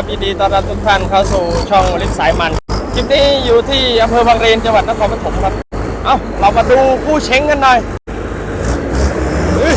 ครับยินดีต้อนรับทุกท่านเข้าสู่ช่องลิฟสายมันคลิปนี้อยู่ที่อำเภอบางเลนจังหวัดนครปฐมครับ เอ้าเรามาดูผู้เช้งกันหน่อยเฮ้ย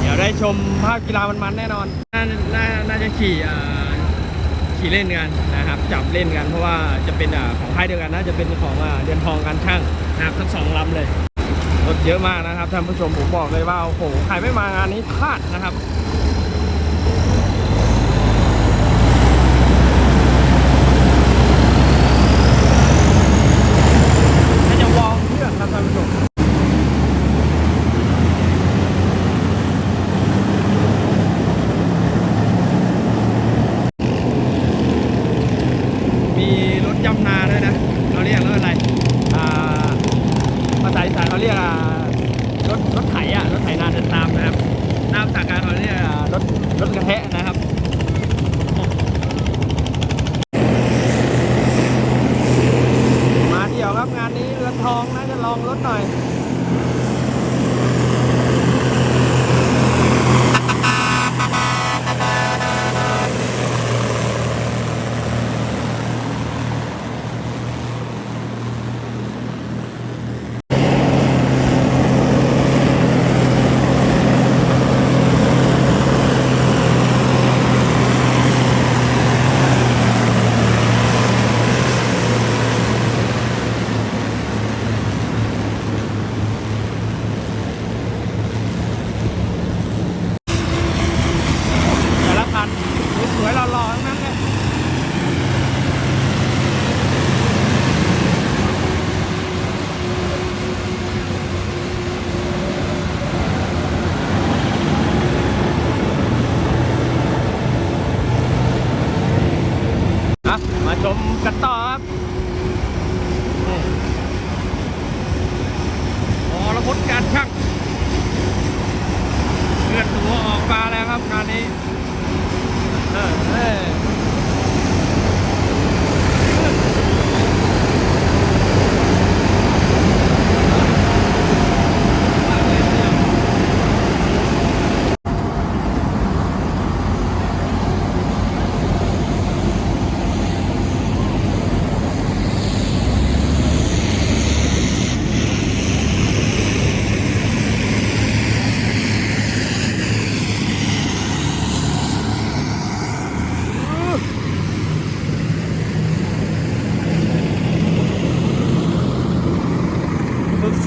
เดี๋ยวได้ชม ภาพกีฬามันๆแน่นอน น่าน่าน่าจะขี่ขี่เล่นกันนะครับ จับเล่นกันเพราะว่าจะเป็นของค่ายเดียวกันน่าจะเป็นของเดือนทองการช่างนะครับทั้งสองลำเลยรถเยอะมากนะครับท่านผู้ชมผมบอกเลยว่าโอ้โหใครไม่มางานนี้พลาดนะครับ น่าจะวอร์มเครื่องครับท่านผู้ชม มีรถยำนาด้วยนะ เราเรียกรถอะไร อ่า ภาษาอีสานเขาเรียกอ่ารถรถไถอะ รถไถนาเดินตามนะครับตามภาษากลารเขาเรียกอ่ารถรถกระแทะนะครับ มาเที่ยวครับงานนี้เรือนทองนะจะลองรถหน่อย แต่ละคันสวยๆหล่อๆทั้งนั้นเลยอะมาชม กันต่อครับนี่อ๋อระพดการช่าง เลือดตัวออกมาแล้วครับงานนี้เออเออ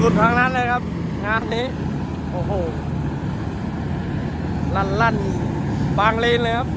สุดๆทางนั้นเลยครับ งานนี้ โอ้โห ลั่นลั่นบางเลนเลยครับ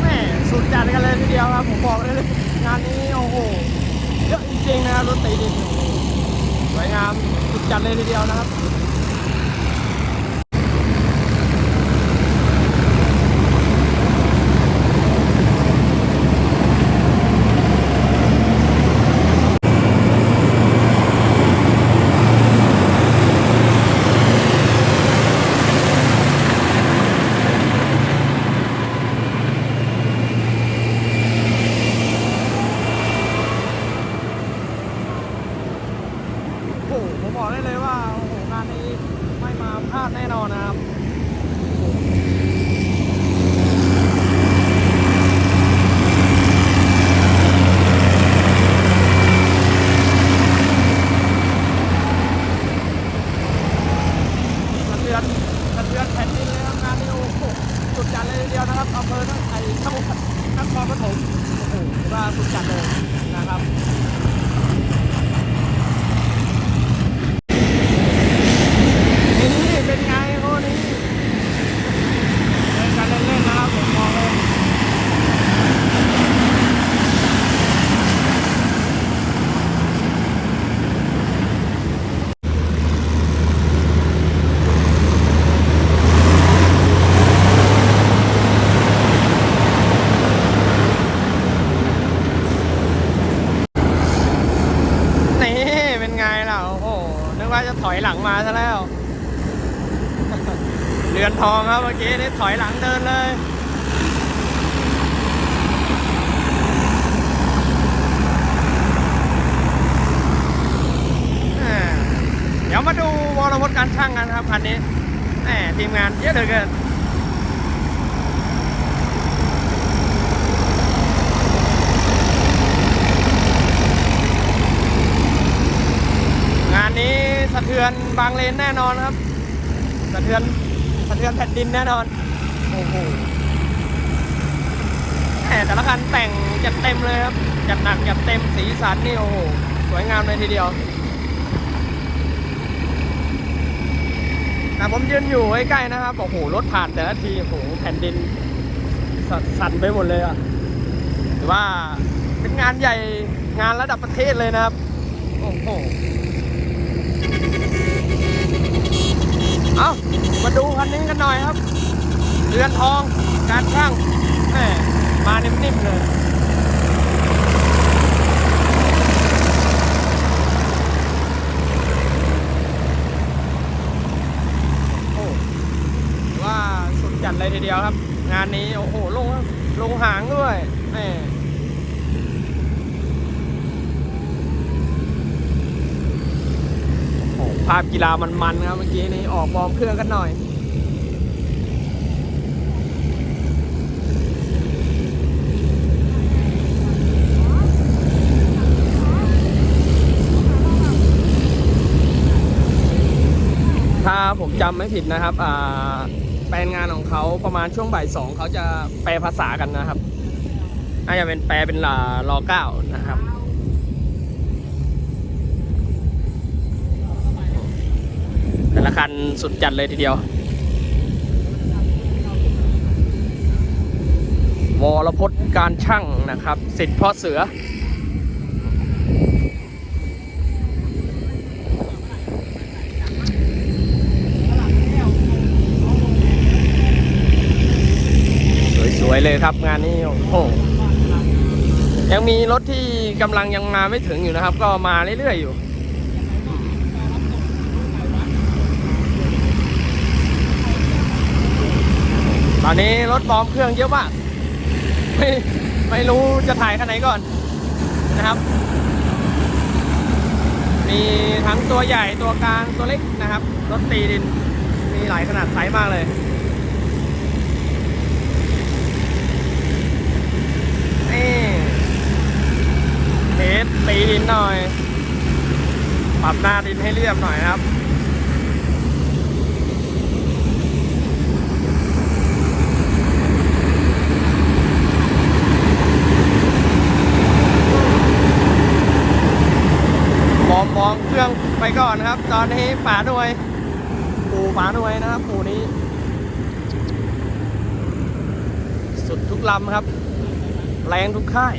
แม่สุดจั ดกันเลยทีเดียวครับผมบอกได้เลยงานนี้โอ้โหเยอะจริงๆนะครับรถตีดินสวยงามจัดเลยทีเดียวนะครับาติแน่นอนนะครับสะเทือนสะเทือนเต็มเลยครับงานนี้โอ้โหสุดจัดเลยทีเดียวนะครับอำเภอทั้งไอ้ทั้งนครปฐมโอ้โหว่าสุดจัดเลยนะครับนี่เป็นไงโอ้นี่เล่นกันเล่นๆนะครับผมมองเลยนี่เป็นไงล่ะโอ้โห นึกว่าจะถอยหลังมาซะแล้ว เรือนทองครับเมื่อกี้นี่ถอยหลังเดินเลยเดี๋ยวมาดูวรพจน์การช่างกันครับคันนี้แหมทีมงานเยอะเหลือเกินนี้สะเทือนบางเลนแน่นอนครับสะเทือนสะเทือนแผ่นดินแน่นอนโอ้โหแหมแต่ละคันแต่งจัดเต็มเลยครับจัดหนักจัดเต็มสีสันนี่โอ้โหสวยงามเลยทีเดียวแต่ผมยืนอยู่ใกล้ๆนะครับโอ้โหรถผ่านแต่ละทีโอ้โหแผ่นดินสสั่นไปหมดเลยอะถือว่าเป็นงานใหญ่งานระดับประเทศเลยนะครับโอ้โห เอามาดูคันนี้กันหน่อยครับเรือนทองการช่างแหมมานิ่มๆเลยโอ้ว่าสุดจัดเลยทีเดียวครับ งานนี้โอ้โหลงลงหางด้วยแหมโอ้โห ภาพกีฬามันๆครับเมื่อกี้นี้ออกบอมเครื่องกันหน่อย ถ้าผมจำไม่ผิดนะครับแปลงงานของเขาประมาณช่วงบ่ายสองเขาจะแปลภาษากันนะครับน่าจะเป็นแปลเป็นลารอเก้านะครับ แต่ ละคันสุดจัดเลยทีเดียววรพจน์การช่างนะครับสิทธิ์พ่อเสือ สวย ๆ เลยครับงานนี้ โอ้โหยังมีรถที่กำลังยังมาไม่ถึงอยู่นะครับ ก็มาเรื่อย ๆ อยู่ ตอนนี้รถบอมเครื่องเยอะมาก ไม่ไม่รู้จะถ่ายคันไหนก่อนนะครับ มีทั้งตัวใหญ่ตัวกลางตัวเล็กนะครับ รถตีดิน มีหลายขนาดไซส์มากเลยนี่เทสตีดินหน่อย ปรับหน้าดินให้เรียบหน่อยนะครับ ม องมองเครื่องไปก่อนนะครับ ตอนนี้ป่าด้วยปูป่าด้วยนะครับปูนี้ สุดทุกลำครับ แรงทุกค่าย